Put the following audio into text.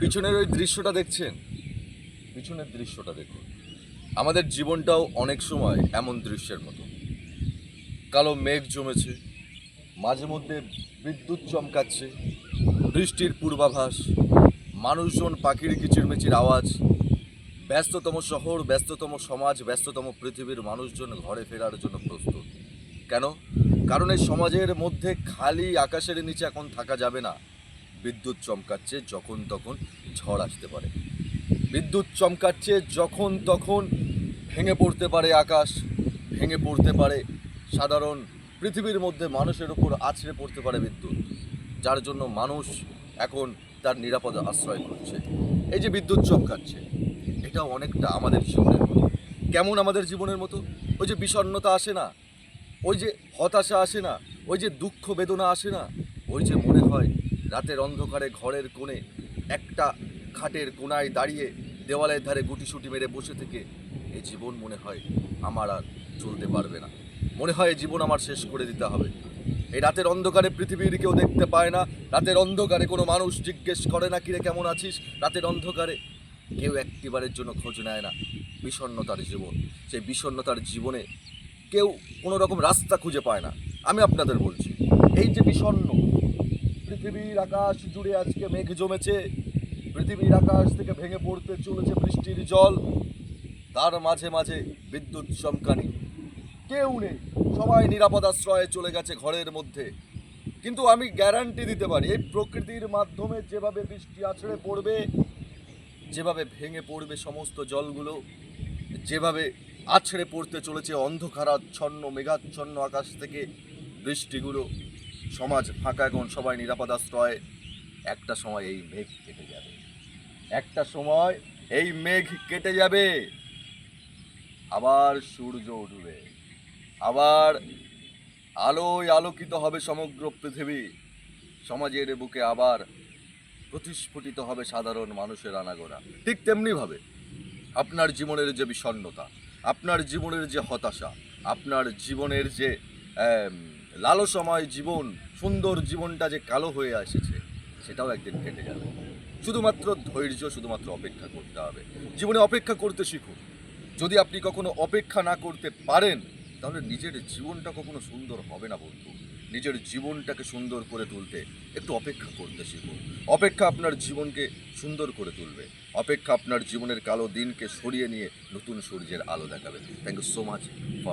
পিছনের ওই দৃশ্যটা দেখছেন? পিছনের দৃশ্যটা দেখুন। আমাদের জীবনটাও অনেক সময় এমন দৃশ্যের মতো। কালো মেঘ জমেছে, মাঝে মধ্যে বিদ্যুৎ চমকাচ্ছে, বৃষ্টির পূর্বাভাস, মানুষজন পাখির কিচিরমিচির আওয়াজ, ব্যস্ততম শহর, ব্যস্ততম সমাজ, ব্যস্ততম পৃথিবীর মানুষজন ঘরে ফেরার জন্য প্রস্তুত। কেন? কারণ এই সমাজের মধ্যে খালি আকাশের নিচে এখন থাকা যাবে না। বিদ্যুৎ চমকাচ্ছে যখন তখন ঝড় আসতে পারে। বিদ্যুৎ চমকাচ্ছে যখন তখন ভেঙে পড়তে পারে আকাশ, ভেঙে পড়তে পারে সাধারণ পৃথিবীর মধ্যে মানুষের উপর আছড়ে পড়তে পারে বিদ্যুৎ, যার জন্য মানুষ এখন তার নিরাপদ আশ্রয় করছে এই যে বিদ্যুৎ চমকাচ্ছে এটা অনেকটা আমাদের জীবনের কেমন আমাদের জীবনের মতো? ওই যে বিষণ্ণতা আসে না? ওই যে হতাশা আসে না, ওই যে দুঃখ বেদনা আসে না, ওই যে মনে হয় রাতের অন্ধকারে ঘরের কোণে একটা খাটের কোনায় দাঁড়িয়ে দেওয়ালের ধারে গুটিসুটি মেরে বসে থেকে এই জীবন মনে হয় আমার আর চলতে পারবে না। মনে হয় জীবন আমার শেষ করে দিতে হবে। এই রাতের অন্ধকারে পৃথিবীর কেউ দেখতে পায় না, রাতের অন্ধকারে কোনো মানুষ জিজ্ঞেস করে না, কিরে, কেমন আছিস? রাতের অন্ধকারে কেউ একটিবারের জন্য খোঁজ নেয় না। বিষণ্ণতার জীবন, সেই বিষণ্ণতার জীবনে কেউ কোনো রকম রাস্তা খুঁজে পায় না। আমি আপনাদের বলছি, এই যে বিষণ্ণ, পৃথিবীর আকাশ জুড়ে আজকে মেঘ জমেছে, পৃথিবীর আকাশ থেকে ভেঙে পড়তে চলেছে বৃষ্টির জল, তার মাঝে মাঝে বিদ্যুৎ চমকানি। কেউ নেই, সবাই নিরাপদ আশ্রয়ে চলে গেছে ঘরের মধ্যে। কিন্তু আমি গ্যারান্টি দিতে পারি, এই প্রকৃতির মাধ্যমে যেভাবে বৃষ্টি আছড়ে পড়বে, যেভাবে ভেঙে পড়বে সমস্ত জলগুলো, যেভাবে আছড়ে পড়তে চলেছে অন্ধকারাচ্ছন্ন মেঘাচ্ছন্ন আকাশ থেকে। বৃষ্টিগুলো সমাজ ফাঁকা এখন, সবাই নিরাপদ আশ্রয়ে। একটা সময় এই মেঘ কেটে যাবে। একটা সময় এই মেঘ কেটে যাবে। আবার সূর্য উঠবে। আবার আলোয় আলোকিত হবে সমগ্র পৃথিবী। সমাজের বুকে আবার প্রতিস্ফুটিত হবে সাধারণ মানুষের আনাগোনা। ঠিক তেমনিভাবে আপনার জীবনের যে বিষণ্ণতা আপনার জীবনের যে হতাশা, আপনার জীবনের যে লালসময় জীবন, সুন্দর জীবনটা যে কালো হয়ে এসেছে, সেটাও একদিন কেটে যাবে। শুধুমাত্র ধৈর্য, শুধুমাত্র অপেক্ষা করতে হবে। জীবনে অপেক্ষা করতে শিখুন। যদি আপনি কখনো অপেক্ষা না করতে পারেন, তাহলে নিজের জীবনটা কখনো সুন্দর হবে না বন্ধু। নিজের জীবনটাকে সুন্দর করে তুলতে একটু অপেক্ষা করতে শিখুন অপেক্ষা আপনার জীবনকে সুন্দর করে তুলবে। অপেক্ষা আপনার জীবনের কালো দিনকে সরিয়ে নিয়ে নতুন সূর্যের আলো দেখাবে। Thank you so much for